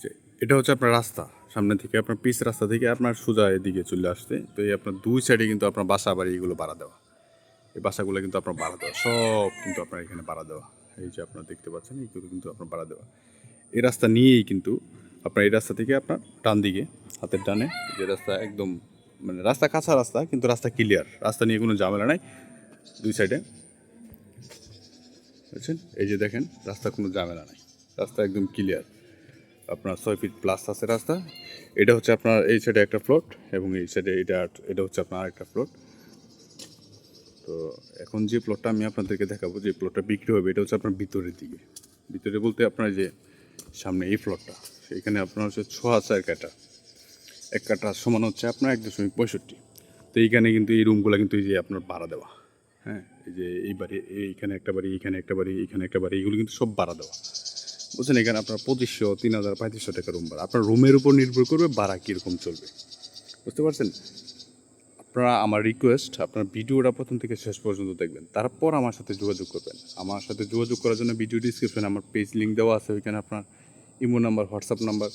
যে এটা হচ্ছে আপনার রাস্তা। সামনে থেকে আপনার পিচ রাস্তা থেকে আপনার সোজা এদিকে চলে আসতে। তো এই আপনার দুই সাইডে কিন্তু আপনার বাসা বাড়ি এগুলো ভাড়া দেওয়া। এই বাসাগুলো কিন্তু আপনার ভাড়া দেওয়া। সব কিন্তু আপনার এখানে ভাড়া দেওয়া। এই যে আপনার দেখতে পাচ্ছেন এইগুলো কিন্তু আপনার ভাড়া দেওয়া। এই রাস্তা নিয়েই কিন্তু আপনার এই রাস্তা থেকে আপনার ডান দিকে, হাতের ডানে, যে রাস্তা একদম মানে রাস্তা কাঁচা রাস্তা, কিন্তু রাস্তা ক্লিয়ার রাস্তা নিয়ে কোনো ঝামেলা নাই। দুই সাইডে বুঝছেন? এই যে দেখেন, রাস্তা কোনো ঝামেলা নাই। রাস্তা একদম ক্লিয়ার আপনার ছয় ফিট প্লাস আছে রাস্তা। এটা হচ্ছে আপনার এই সাইডে একটা ফ্লোট এবং এই সাইডে এটা এটা হচ্ছে আপনার আরেকটা ফ্লোট তো এখন যে প্লটটা আমি আপনাদেরকে দেখাবো, যে প্লটটা বিক্রি হবে, এটা হচ্ছে আপনার ভিতরের দিকে। ভিতরে বলতে আপনার যে সামনে এই প্লটটা এখানে আপনার হচ্ছে ছ হাজার কাটা এক কাটা সমান হচ্ছে আপনার এক দশমিক পঁয়ষট্টি। তো এইখানে কিন্তু এই রুমগুলো কিন্তু এই যে আপনার ভাড়া দেওয়া। হ্যাঁ এই যে এই বাড়ি, এইখানে একটা বাড়ি, এইখানে একটা বাড়ি, এইখানে একটা বাড়ি এগুলো কিন্তু সব ভাড়া দেওয়া। বুঝছেন এখানে আপনার পঁচিশশো, তিন হাজার, পঁয়ত্রিশশো টাকা রুম ভাড়া। আপনার রুমের উপর নির্ভর করবে ভাড়া কীরকম চলবে। বুঝতে পারছেন? আপনারা আমার রিকোয়েস্ট আপনার ভিডিওটা প্রথম থেকে শেষ পর্যন্ত দেখবেন। তারপর আমার সাথে যোগাযোগ করবেন। আমার সাথে যোগাযোগ করার জন্য ভিডিও ডিসক্রিপশনে আমার পেজ লিঙ্ক দেওয়া আছে, ওইখানে আপনার ইমো নাম্বার, হোয়াটসঅ্যাপ নাম্বার,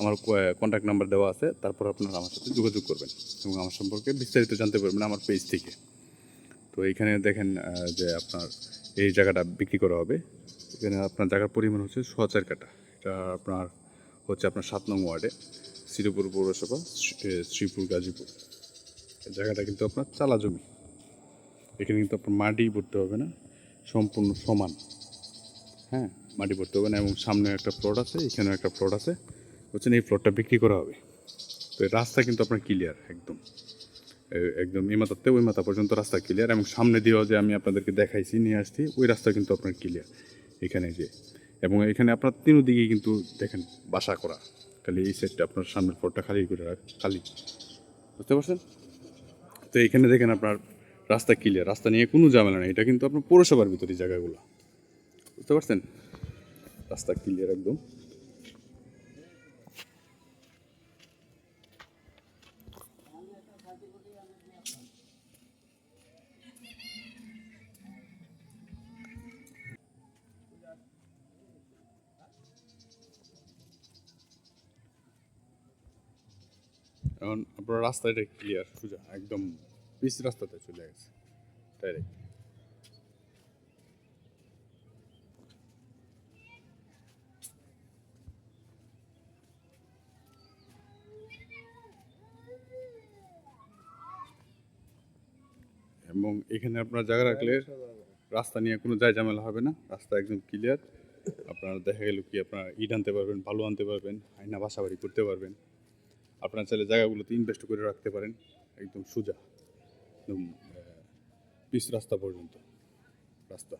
আমার কন্ট্যাক্ট নাম্বার দেওয়া আছে। তারপর আপনারা আমার সাথে যোগাযোগ করবেন এবং আমার সম্পর্কে বিস্তারিত জানতে পারবেন আমার পেজ থেকে। তো এইখানে দেখেন যে আপনার এই জায়গাটা বিক্রি করা হবে। এখানে আপনার জায়গার পরিমাণ হচ্ছে হাজার কাটা। এটা আপনার হচ্ছে আপনার সাত নং ওয়ার্ডে, শ্রীপুর পৌরসভা, শ্রী- শ্রীপুর, গাজীপুর। জায়গাটা কিন্তু আপনার চালা জমি। এখানে কিন্তু আপনার মাটি ভরতে হবে না, সম্পূর্ণ সমান। হ্যাঁ মাটি ভরতে হবে না এবং সামনে একটা প্লট আছে, এখানেও একটা প্লট আছে। বুঝছেন এই প্লটটা বিক্রি করা হবে। তো রাস্তা কিন্তু আপনার ক্লিয়ার একদম। একদম এই মাথাতে, ওই মাথা পর্যন্ত রাস্তা ক্লিয়ার এবং সামনে দিয়েও যে আমি আপনাদেরকে দেখাইছি, নিয়ে আসছি, ওই রাস্তা কিন্তু আপনার ক্লিয়ার এখানে যে, এবং এখানে আপনার তিনও দিকে কিন্তু দেখেন বাসা করা। খালি এই সাইডটা আপনার সামনের ফোরটা খালি করে রাখ, খালি। বুঝতে পারছেন? তো এখানে দেখেন আপনার রাস্তা ক্লিয়ার রাস্তা নিয়ে কোনো ঝামেলা নেই। এটা কিন্তু আপনার পৌরসভার ভিতরে জায়গাগুলো। বুঝতে পারছেন? রাস্তা ক্লিয়ার একদম। এখন আপনার রাস্তাটা ক্লিয়ার সোজা একদম পিচ রাস্তাতে চলে গেছে ডাইরেক্ট এবং এখানে আপনার জায়গা রাখলে রাস্তা নিয়ে কোনো যায় ঝামেলা হবে না, রাস্তা একদম ক্লিয়ার আপনার দেখা গেল কি, আপনার ইট আনতে পারবেন ভালো আনতে পারবেন, আয়না বাসা বাড়ি করতে পারবেন। আপনার চাইলে জায়গাগুলোতে ইনভেস্ট করে রাখতে পারেন। একদম সোজা একদম পিস রাস্তা পর্যন্ত রাস্তা।